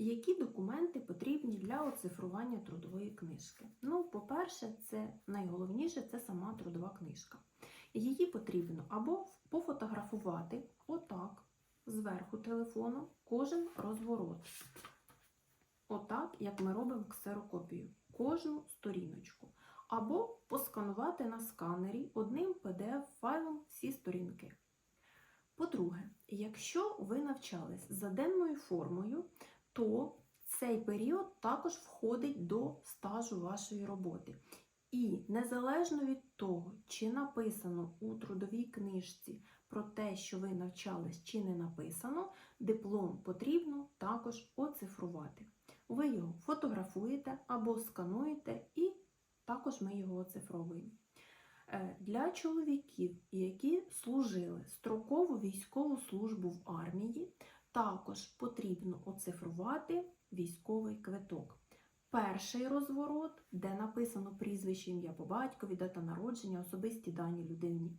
Які документи потрібні для оцифрування трудової книжки? Ну, по-перше, це найголовніше це сама трудова книжка. Її потрібно або пофотографувати отак, зверху телефону, кожен розворот. Отак, як ми робимо ксерокопію, кожну сторіночку. Або посканувати на сканері одним PDF-файлом всі сторінки. По-друге, якщо ви навчались за денною формою, то цей період також входить до стажу вашої роботи. І незалежно від того, чи написано у трудовій книжці про те, що ви навчались, чи не написано, диплом потрібно також оцифрувати. Ви його фотографуєте або скануєте, і також ми його оцифровуємо. Е, Для чоловіків, які служили строкову військову службу в армії, також потрібно оцифрувати військовий квиток. Перший розворот, де написано прізвище, ім'я по батькові, дата народження, особисті дані людини,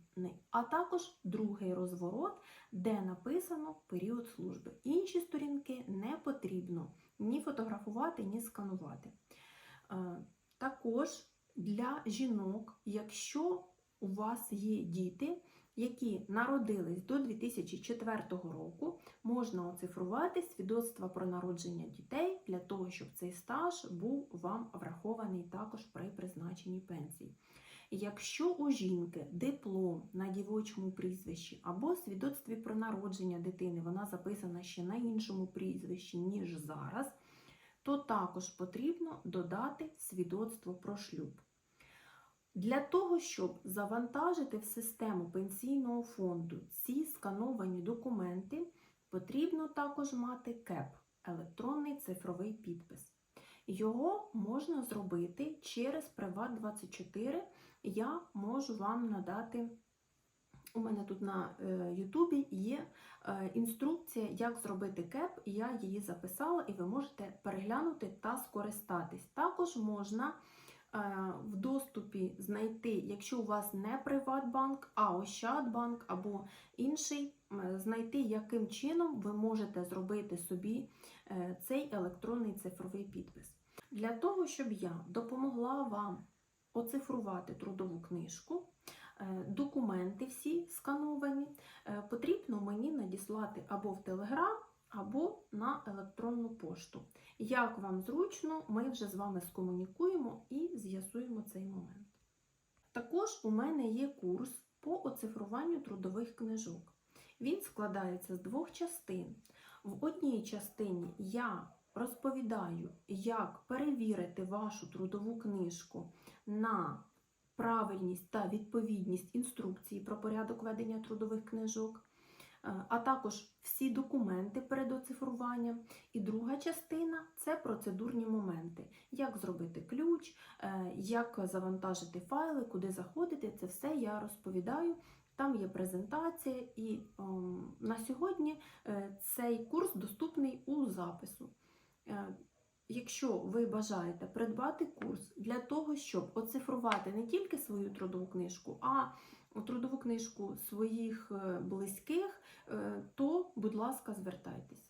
а також другий розворот, де написано період служби. Інші сторінки не потрібно ні фотографувати, ні сканувати. Е, Також для жінок, якщо у вас є діти, які народились до 2004 року, можна оцифрувати свідоцтва про народження дітей для того, щоб цей стаж був вам врахований також при призначенні пенсії. Якщо у жінки диплом на дівочому прізвищі або свідоцтві про народження дитини, вона записана ще на іншому прізвищі, ніж зараз, то також потрібно додати свідоцтво про шлюб. Для того, щоб завантажити в систему пенсійного фонду ці скановані документи, потрібно також мати КЕП електронний цифровий підпис. Його можна зробити через Приват24. Я можу вам надати. У мене тут на Ютубі є е, інструкція, як зробити КЕП, я її записала, і ви можете переглянути та скористатись. Також можна е, в доступі знайти, якщо у вас не Приватбанк, а Ощадбанк або інший, знайти, яким чином ви можете зробити собі е, цей електронний цифровий підпис. Для того, щоб я допомогла вам оцифрувати трудову книжку, е, документи всі скановані, е, потрібно мені надіслати або в Телеграм, або на електронну пошту. Як вам зручно, ми вже з вами скомунікуємо і з'ясуємо цей момент. Також у мене є курс по оцифруванню трудових книжок. Він складається з двох частин. В одній частині я розповідаю, як перевірити вашу трудову книжку на правильність та відповідність інструкції про порядок ведення трудових книжок, а також всі документи перед оцифруванням. І друга частина це процедурні моменти. Як зробити ключ, е, як завантажити файли, куди заходити, це все я розповідаю. Там є презентація, і о, на сьогодні е, цей курс доступний у запису. Якщо ви бажаєте придбати курс для того, щоб оцифрувати не тільки свою трудову книжку, а трудову книжку своїх е, близьких, е, то, будь ласка, звертайтесь.